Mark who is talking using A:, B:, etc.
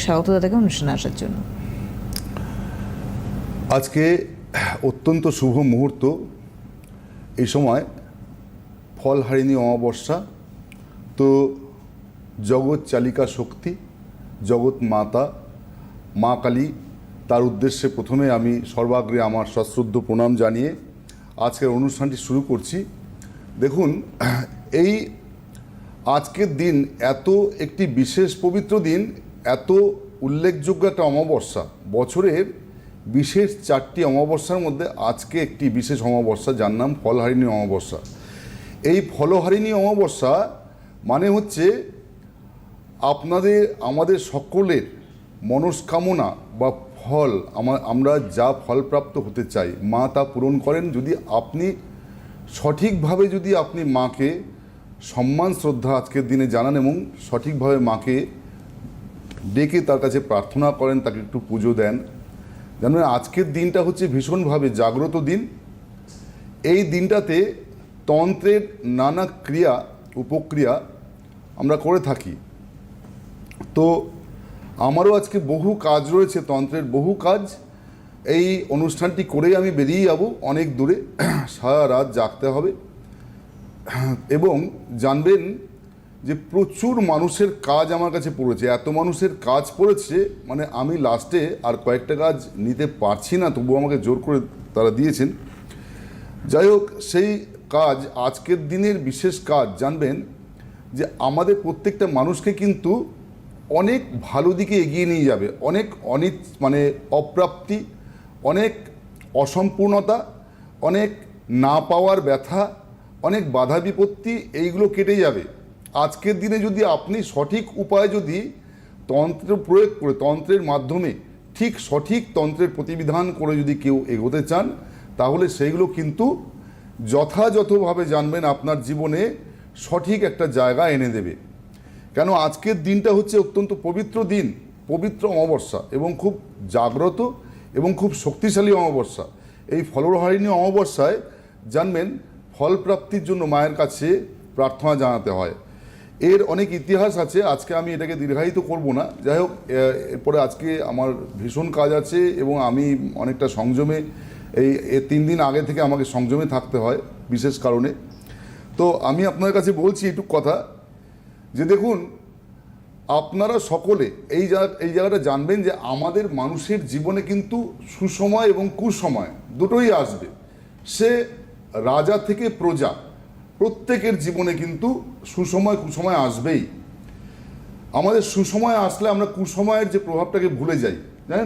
A: স্বাগত দাদাকে অনুষ্ঠানে আসার জন্য।
B: আজকে অত্যন্ত শুভ মুহূর্ত। এই সময় ফল হারিণী অমাবস্যা। তো জগৎ চালিকা শক্তি, জগৎ মাতা, মা কালী, তার উদ্দেশ্যে প্রথমে আমি সর্বাগ্রে আমার সশ্রদ্ধ প্রণাম জানিয়ে আজকের অনুষ্ঠানটি শুরু করছি। দেখুন, এই আজকের দিন এত একটি বিশেষ পবিত্র দিন এত উল্লেখযোগ্য একটা অমাবস্যা। বছরের বিশেষ চারটি অমাবস্যার মধ্যে আজকে একটি বিশেষ অমাবস্যা, যার নাম ফলহারিণী অমাবস্যা। এই ফলহারিণী অমাবস্যা মানে হচ্ছে আপনাদের, আমাদের সকলের মনস্কামনা বা ফল, আমা- আমরা যা ফলপ্রাপ্ত হতে চাই, মা তা পূরণ করেন। যদি আপনি সঠিকভাবে যদি আপনি মাকে সম্মান, শ্রদ্ধা আজকের দিনে জানান এবং সঠিকভাবে মাকে ডেকে তার কাছে প্রার্থনা করেন, তাকে একটু পুজো দেন। জানেন আজকের দিনটা হচ্ছে ভীষণভাবে জাগ্রত দিন। এই দিনটাতে তন্ত্রের নানা ক্রিয়া, উপক্রিয়া আমরা করে থাকি। তো আমারও আজকে বহু কাজ রয়েছে তন্ত্রের, বহু কাজ। এই অনুষ্ঠানটি করেই আমি বেরিয়ে যাব অনেক দূরে। সারা রাত জাগতে হবে। এবং জানবেন যে প্রচুর মানুষের কাজ আমার কাছে পড়েছে, এত মানুষের কাজ পড়েছে মানে আমি লাস্টে আর কয়েকটা কাজ নিতে পারছি না, তবুও আমাকে জোর করে তারা দিয়েছেন। যাই হোক, সেই কাজ, আজকের দিনের বিশেষ কাজ, জানবেন যে আমাদের প্রত্যেকটা মানুষকে কিন্তু অনেক ভালো দিকে এগিয়ে নিয়ে যাবে, অনেক অনিত মানে অপ্রাপ্তি, অনেক অসম্পূর্ণতা, অনেক না পাওয়ার ব্যথা, অনেক বাধা বিপত্তি এইগুলো কেটে যাবে। আজকের দিনে যদি আপনি সঠিক উপায়ে যদি তন্ত্র প্রয়োগ করে, তন্ত্রের মাধ্যমে ঠিক সঠিক তন্ত্রের প্রতিবিধান করে যদি কেউ এগোতে চান, তাহলে সেইগুলো কিন্তু যথাযথভাবে জানবেন, আপনার জীবনে সঠিক একটা জায়গা এনে দেবে। কেন আজকের দিনটা হচ্ছে অত্যন্ত পবিত্র দিন, পবিত্র অমাবস্যা এবং খুব জাগ্রত এবং খুব শক্তিশালী অমাবস্যা। এই ফলহারিণী অমাবস্যায় জানবেন ফল প্রাপ্তির জন্য মায়ের কাছে প্রার্থনা জানাতে হয়। এর অনেক ইতিহাস আছে, আজকে আমি এটাকে দীর্ঘায়িত করব না। যাই হোক এরপরে আজকে আমার ভীষণ কাজ আছে এবং আমি অনেকটা সংযমে, এই তিন দিন আগে থেকে আমাকে সংযমে থাকতে হয়, বিশেষ কারণে। তো আমি আপনার কাছে বলছি একটু কথা, যে দেখুন, আপনারা সকলে এই জায়গা, এই জায়গাটা জানবেন যে আমাদের মানুষের জীবনে কিন্তু সুসময় এবং কুসময় দুটোই আসবে। সে রাজা থেকে প্রজা প্রত্যেকের জীবনে কিন্তু সুসময় কুসময় আসবেই। আমাদের সুসময় আসলে আমরা কুসময়ের যে প্রভাবটাকে ভুলে যাই।